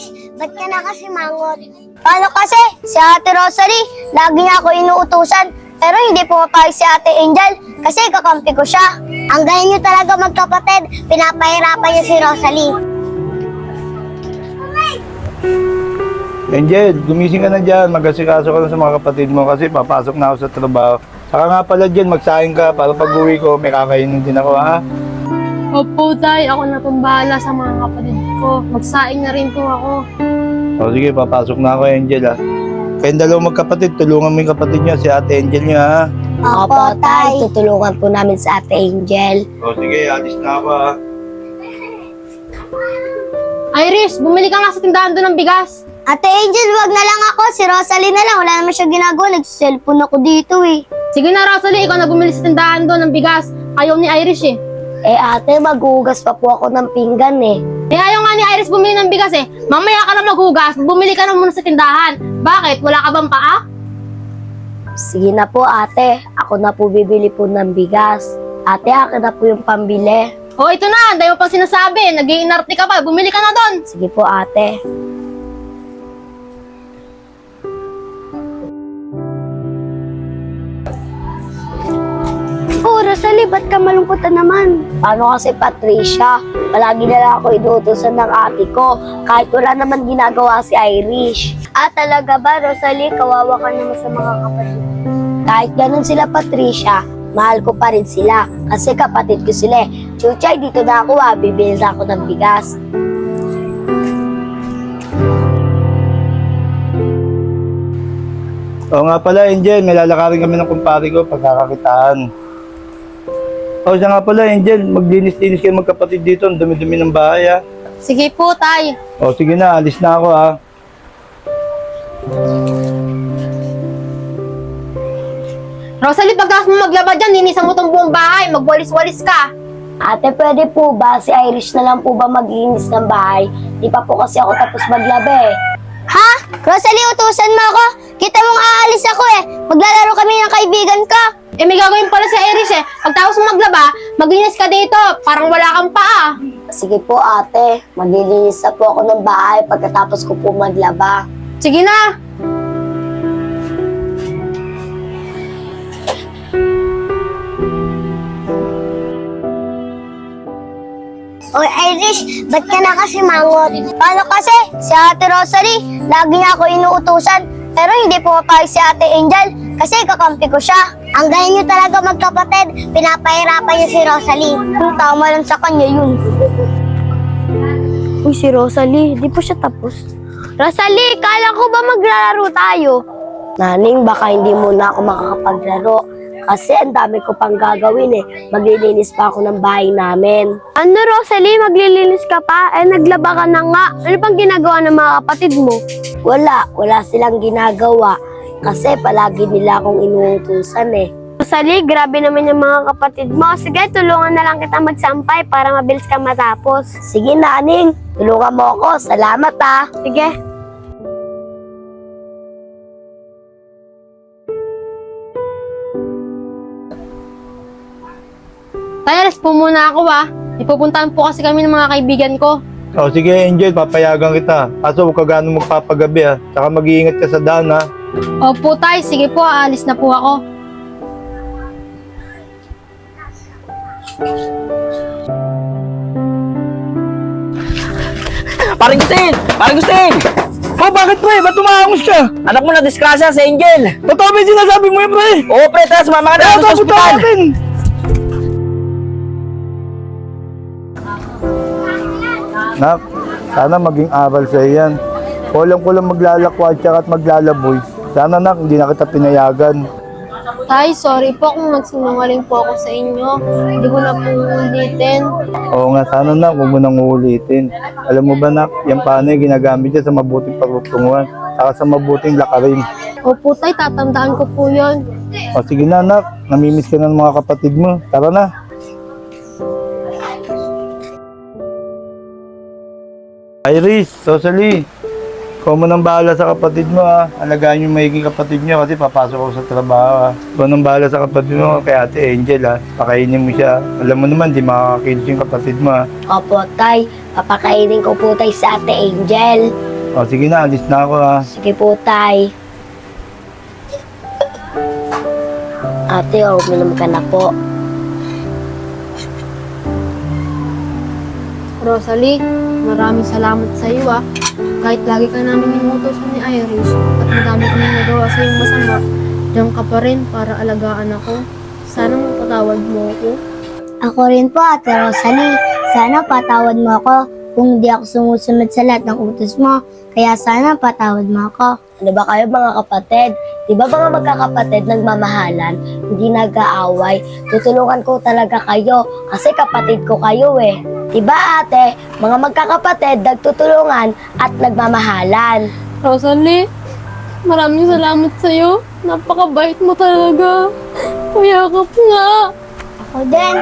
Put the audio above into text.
Irish, ba't ka na kasi mangot? Paano kasi? Si Ate Rosalie, lagi niya ako inuutusan. Pero hindi pumapayag si Ate Angel kasi kakampi ko siya. Ang galing niyo talaga magkapatid, pinapahirapan niyo si Rosalie. Angel, gumising ka na dyan. Mag-asikaso ka na sa mga kapatid mo kasi papasok na ako sa trabaho. Saka nga pala dyan, magsahin ka para pag uwi ko, may kakainin din ako, ha? Opo, tay. Ako na pong bahala sa mga kapatid ko. Magsaing na rin po ako. O sige, papasok na ako, Angel, ha? Kayong dalawang magkapatid, tulungan mo yung kapatid niya, si Ate Angel niya, ha? Opo, tay. Tutulungan po namin sa Ate Angel. O sige, alis na ako, ha? Iris, bumili ka nga sa tindahan doon ng bigas. Ate Angel, wag na lang ako. Si Rosalie na lang. Wala naman siya ginagawa. Nag-cellphone ako dito eh. Sige na, Rosalie. Ikaw na bumili sa tindahan doon ng bigas. Ayaw ni Iris eh. Eh ate, maghugas pa po ako ng pinggan eh. Eh, ayaw nga ni Iris bumili ng bigas eh. Mamaya ka na maghugas. Bumili ka na muna sa tindahan. Bakit? Wala ka bang paa? Sige na po ate, ako na po bibili po ng bigas. Ate, akin na po yung pambili. O, ito na. Dahil mo pang sinasabi. Nag-iinarte ka pa. Bumili ka na doon. Sige po ate. Rosalie, ba't ka malungkot na naman? Paano kasi Patricia? Palagi na lang ako inuutosan ng ate ko kahit wala naman ginagawa si Irish. Ah, talaga ba, Rosalie? Kawawa ka naman sa mga kapatid. Kahit ganun sila, Patricia, mahal ko pa rin sila kasi kapatid ko sila eh. Chuchay, dito na ako ah, bibili na ako ng bigas. Oo nga pala, Angel, may lalakarin kami ng kumpare ko pagkakakitaan. O siya nga pala, Angel, maglinis-linis kayo magkapatid dito. Ang dumi-dumi ng bahay, ha? Sige po, tay. O sige na, alis na ako, ha? Rosalie, pagkas mo maglaba dyan, linisan mo tong buong bahay. Magwalis-walis ka. Ate, pwede po ba si Irish na lang po ba maglinis ng bahay? Di pa po kasi ako tapos maglabi. Ha? Rosalie, utusan mo ako? Kita mong aalis ako eh. Maglalaro kami ng kaibigan ko. Eh, may gagawin pala si Iris eh. Pagtapos mo maglaba, maglinis ka dito. Parang wala kang paa. Sige po ate, maglilinis na po ako ng bahay pagkatapos ko po maglaba. Sige na. Oy, Irish, ba't ka na kasi mangot? Paano kasi? Si Ate Rosalie, lagi niya ako inuutusan. Pero hindi pumapayag si Ate Angel kasi kakampi ko siya. Ang galing niyo talaga magkapatid, pinapahirapan niyo si Rosalie. Yung tama lang sa kanya yun. Uy, si Rosalie, di pa siya tapos. Rosalie, kala ko ba maglalaro tayo? Naning, baka hindi muna ako makakapaglaro. Kasi ang dami ko pang gagawin eh. Maglilinis pa ako ng bahay namin. Ano, Rosalie? Maglilinis ka pa? Eh, naglaba ka na nga. Ano pang ginagawa ng mga kapatid mo? Wala, wala silang ginagawa. Kasi palagi nila akong inuutusan eh. Rosalie, grabe naman yung mga kapatid mo. Sige, tulungan na lang kita magsampay para mabilis ka matapos. Sige na, Aning. Tulungan mo ako. Salamat ah. Sige. Alis po muna ako ah. Ipupuntahan po kasi kami ng mga kaibigan ko. O sige, Angel, papayagan kita. Kaso huwag ka gano'ng magpapagabi, ha? Saka mag-iingat ka sa daan, ha? Opo, tay. Sige po, aalis na po ako. Parang Gustin! Parang Gustin! Oh, bakit pre? Ba't tumangos ka? Anak mo na disgrasya sa Angel! Totoo ba yung sinasabi mo yun, pre? Oo, pre, tara, sumama ka na ako sa tapunta ospital! natin! Nak, sana maging aral sa iyan. Kulang-kulang maglalakwatsa at maglalaboy. Sana nak, hindi na kita pinayagan. Tay, sorry po kung nagsinungaling po ako sa inyo. Hindi ko na po ulitin. Oo nga, sana nak, huwag mo nang uulitin. Alam mo ba nak, yung panay ginagamit niya sa mabuting pagtutunguhan, saka sa mabuting lakarin. Opo, tay. Tatandaan ko po yon. O sige na nak, namimiss ka na ng mga kapatid mo. Tara na. Iris, Rosalie, ikaw mo nang bahala sa kapatid mo ha. Alagaan yung magiging kapatid niyo kasi papasok ako sa trabaho ha. Ikaw nang bahala sa kapatid mo kay ate Angel ha. Pakainin mo siya. Alam mo naman, di makakakilos yung kapatid mo ha. Opo, tay. Papakainin ko po tay sa Ate Angel. O, sige na, alis na ako ha. Sige po, tay. Ate, oh, uminom ka na po. Rosalie, maraming salamat sa iyo ah. Kahit lagi ka namin inutosan ni Irish at madami kami nagawa sa iyong masama, diyan ka pa rin para alagaan ako. Sana mapatawad mo ako. Ako rin po, Ate Rosalie. Sana patawad mo ako kung di ako sumusunod sa lahat ng utos mo. Kaya sana patawad mo ako. Ano ba kayo mga kapatid? Di ba mga magkakapatid nagmamahalan, hindi nag-aaway? Tutulungan ko talaga kayo kasi kapatid ko kayo eh. Di ba ate, mga magkakapatid nagtutulungan at nagmamahalan. Rosalie, maraming salamat sa iyo. Napakabait mo talaga. Kuyakap nga. Ako din.